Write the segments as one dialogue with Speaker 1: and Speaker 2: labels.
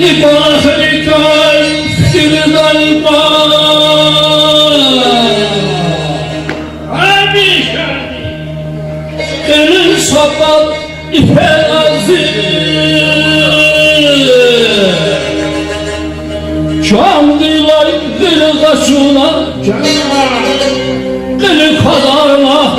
Speaker 1: İpah nikah Sirdan Abi Elin sapat ipe Can dilay dil kaçına Dil kadarına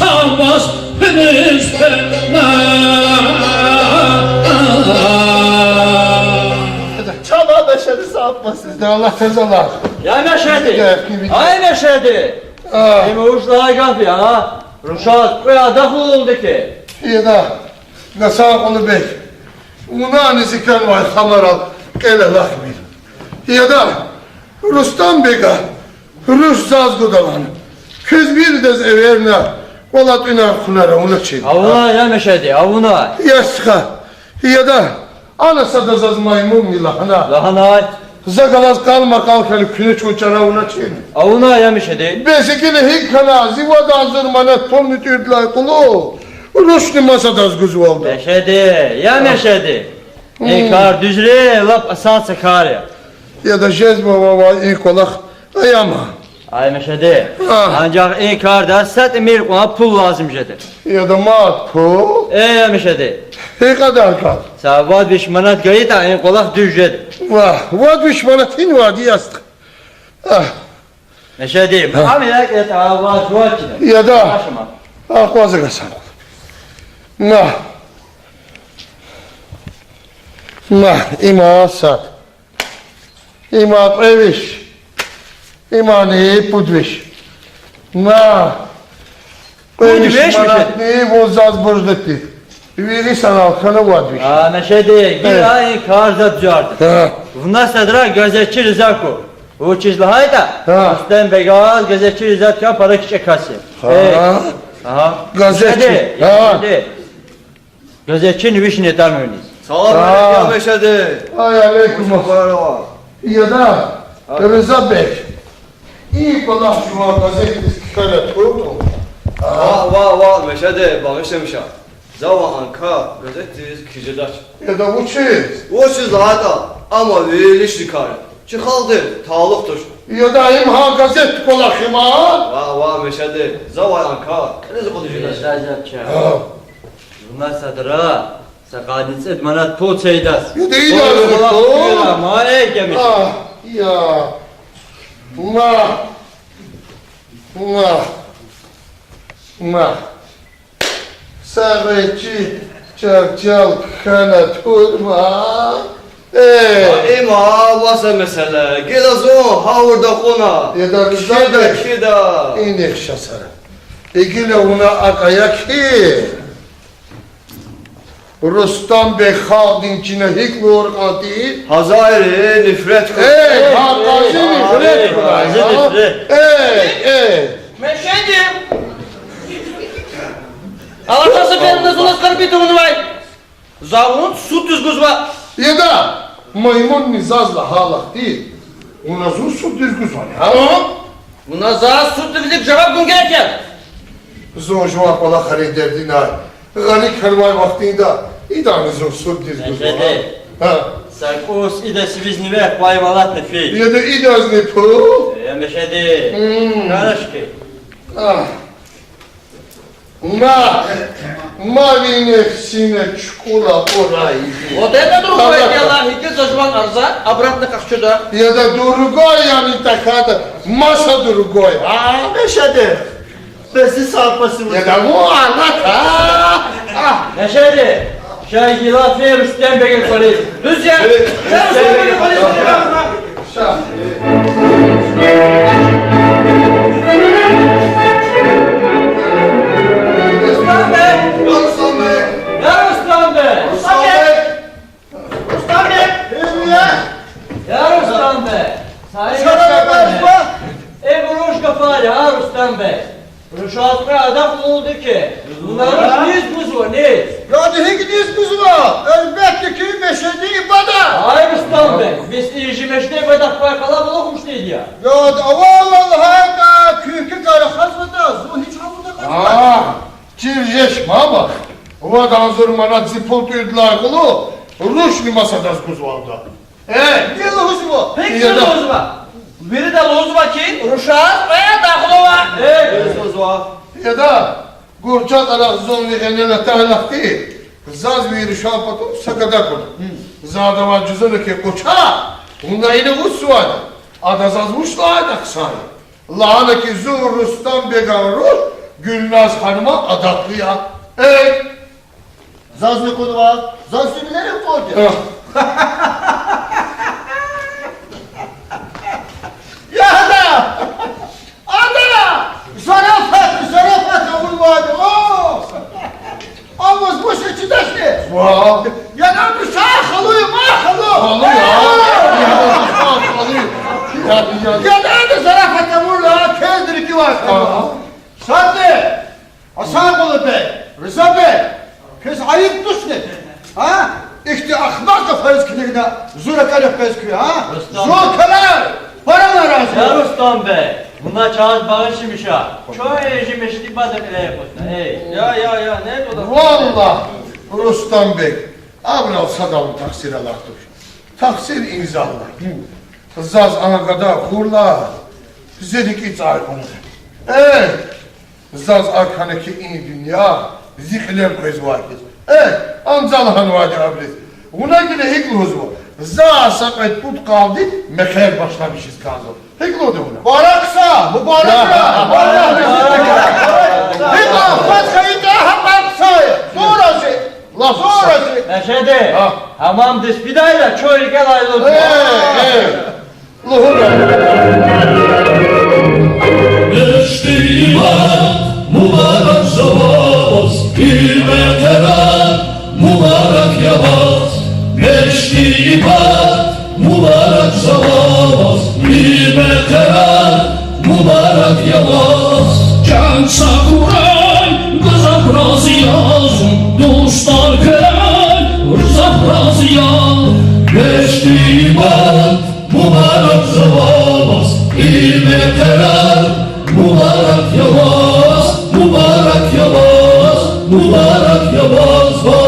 Speaker 1: Çağmaz Feniz fena
Speaker 2: Çala beşeri sapma sizde Allah tezalar.
Speaker 3: Ya
Speaker 2: de-
Speaker 3: Ay meşhedi.
Speaker 2: Ah,
Speaker 3: Hem uçlara gaf ya. Ruşat koya da oldu ki.
Speaker 2: iyi da. Ne sağ onu bek. Una niziken var hamaral. Gele lahmir. İyi da. Rustam bega. Rus zazgudalan. Kız bir dez everna. Volat üna kunara onu çin.
Speaker 3: Avuna ya meşhedi avuna.
Speaker 2: Yaska. İyi da. Anasa da zaz maymun milahana.
Speaker 3: Lahana
Speaker 2: Zagalas kalma kalkalı külü çuçara ona çin.
Speaker 3: avuna ya meşhedi.
Speaker 2: Besekili hikkana zivada hazırmanet polnit üdlay kulu. Ruşni masadaz güzü oldu.
Speaker 3: Meşhedi ya meşhedi. Ey kar düzre lap asan sakarya.
Speaker 2: Ya da jez baba ilk olak ayama.
Speaker 3: Ay meşhedi.
Speaker 2: Ah.
Speaker 3: Ancak ey karda set emir kona pul lazım jedi.
Speaker 2: Ya da mat pu.
Speaker 3: Ey meşhedi.
Speaker 2: Ne kadar kal.
Speaker 3: Savad biş manat gayita ey kolak düz jedi.
Speaker 2: Vah, vad düşmana tin vadi yastık. Ah,
Speaker 3: Meşhedi. Amilak et avaz vakit.
Speaker 2: ya da ah vazı kasan. Ma. Ma, ima sat. Ima previš. Ima ne pudviš. Ma.
Speaker 3: Pudviš mi
Speaker 2: mana
Speaker 3: se?
Speaker 2: Ne vozaz boždeti. Viri sanal kana vadviš.
Speaker 3: Aa meşhedi.
Speaker 2: Evet.
Speaker 3: Bir ay karda düzardı.
Speaker 2: Ha.
Speaker 3: Bundan sonra gazetçi Rıza ko. O çizli hayda.
Speaker 2: Ha.
Speaker 3: Üstten begaz gazetçi Rıza para kiçe kası. Evet.
Speaker 2: Ha.
Speaker 3: Aha.
Speaker 2: Gazetçi. Ha.
Speaker 3: Gazetçi nüviş netar müniz.
Speaker 4: Salam aleyküm ya Meşhedi.
Speaker 2: Ay aleyküm. Ya da Rıza Bey. İyi kolah cuma gazetesi kale kurdu.
Speaker 4: Vah vah vah Meşhedi bağışlamışam. Zava Anka gazetesi kicadaş.
Speaker 2: Ya da bu çiz.
Speaker 4: O siz lahata ama veriliş dikarı. Çıkaldı tağlıktır.
Speaker 2: Ya da imha gazet kolah iman.
Speaker 4: Vah vah Meşhedi. Zava Anka. Rızık olucular.
Speaker 3: Rızacakça.
Speaker 2: Ha.
Speaker 3: Bundan sonra sakadis etmanat pot seydas.
Speaker 2: Ya da iyi de
Speaker 3: duyuyor
Speaker 2: kurdu.
Speaker 3: ama ey gemiş.
Speaker 2: Ah ya. Ma. Ma. Ma. Sarıcı çarçal kana turma. Eee.
Speaker 4: İma vasa mesele. Gelazon havurda kona.
Speaker 2: Ya da Rıza
Speaker 4: Kida kida.
Speaker 2: İnek şasara. İgile una akaya ki. Rustam Bey halkın içine hik vur değil.
Speaker 4: Hazayri nifret kıl.
Speaker 2: Ey ha gazi
Speaker 3: ey, gazi
Speaker 2: ha.
Speaker 3: nifret.
Speaker 2: Ey ey.
Speaker 5: Meşedim. Alatası benim nazılas karbi durunvay. Zavun su düzgüzva.
Speaker 2: Ya da maymun nizazla halak değil. Ona zor su düzgüz var ya.
Speaker 5: Tamam. Buna za su düzgüzük cevap gün gereken.
Speaker 2: Zor juvak ola hariderdin ay. Gani karvay vaktinde idanı zor su düzgüz var.
Speaker 3: Meşhedi.
Speaker 2: Ha.
Speaker 3: Sarkos ide siviz nive bayvalat nefi.
Speaker 2: Ya da idaz ne pu.
Speaker 3: Ya meşhedi.
Speaker 2: Hmm.
Speaker 3: Karışki.
Speaker 2: Ah. Ma. Малиnek сине чкула орай.
Speaker 5: Вот это другое дело. Иди зажман арза, обратно как сюда.
Speaker 2: Ya da другой, я не такая, masa другой, а?
Speaker 6: Meşede. Besi sarpası
Speaker 2: Ya da bu anlat, ha? Ah,
Speaker 3: Neşedi. Şey gilafı Rüstem Bey'in polis.
Speaker 5: Düz ya. Sen söyle polis
Speaker 2: şah.
Speaker 5: Rüstem Bey.
Speaker 2: Rüstem Bey.
Speaker 3: Rüstem Bey. Ya Rüstem Bey.
Speaker 5: Bak.
Speaker 3: Bu ruş Bey. Rüşatlı adam oldu ki. Bunların niz var niz.
Speaker 6: Ya diye gidiyoruz kuzuma. Elbette ki meşede ibada.
Speaker 3: Hayır Rüstem Bey. Biz işi meşte bedak var kalabalıkmış değil ya.
Speaker 6: Ya da vallahi da kürkü karı hazmada. Zun hiç havada kalmaz.
Speaker 2: Ah, çirjeş mama. O adam zırmana zipol tuydular kulu. Ruş ni masada skuzvalda.
Speaker 5: Evet.
Speaker 6: Ne huzmu?
Speaker 5: Peki
Speaker 2: Ya da-
Speaker 5: sen lozma. Biri de lozma ki Ruşat veya Dahlova.
Speaker 3: Evet.
Speaker 4: Zwa.
Speaker 2: Ya da Gurçat ara zon ve enele tahlak değil. Zaz bir şapatum sakada kul. Zadava cüzünü ke koça. Bunda yine bu sual. Ada zazmuş la adak say. Lahana ki zur Rustam began ruh. Gülnaz hanıma adaklıya. Evet.
Speaker 6: Zaz ne konu var? Zaz similerim koydu.
Speaker 2: Ah.
Speaker 6: Ya da! Ada! Zarafat, zarafat kavul vardı. Oo! Avuz bu seçi deşti.
Speaker 2: Vah.
Speaker 6: Ya da bir şah halıyım, ah halı.
Speaker 2: Halı ya. Ya halı. Ya ya.
Speaker 6: Ya da da zarafat kavul la, keldir ki var.
Speaker 2: Aa.
Speaker 6: Sen de, Hasan Kulu Bey, Rıza Bey, kız ayıp düştü. Ha? İşte ahmak da faiz kiligine zura kalef bezküyor ha?
Speaker 3: Rıstam.
Speaker 6: Zor kalar, paralar
Speaker 3: Ya
Speaker 6: razı.
Speaker 3: Rüstem Bey. Bunlar çağız bağışmış ha. Çok işi meşte badak ile yapıyorsun. Ey.
Speaker 5: Ya ya ya ne o da?
Speaker 2: Vallah Rustam Bey. Abral sadavun taksir alaktır. Taksir imzallah. Zaz ana kadar kurla. Zedik iç arkonu. Evet. Zaz arkanaki iyi dünya. Vakit. Evet. Anzal han vadi ablis. Buna göre hikli huzbu. Za sakat put kaldı. Meker başlamışız kaldı. Hikli oldu buna.
Speaker 6: Baraksa, vallahi. Bir daha fatkayı daha baksayı. Sonrası,
Speaker 2: Laf
Speaker 6: sonrası.
Speaker 3: Neşede.
Speaker 2: Ha.
Speaker 3: Hamam dispidayla çoğu gel ayrıldı.
Speaker 2: Evet. Evet. Luhura.
Speaker 1: Mübarek yavaz Can sakuray kızak razı yazın Dostlar kıray rızak razı yaz. Zavaz Bir veteran mübarek yavaz. Mübarek yavaz Mübarek yavaz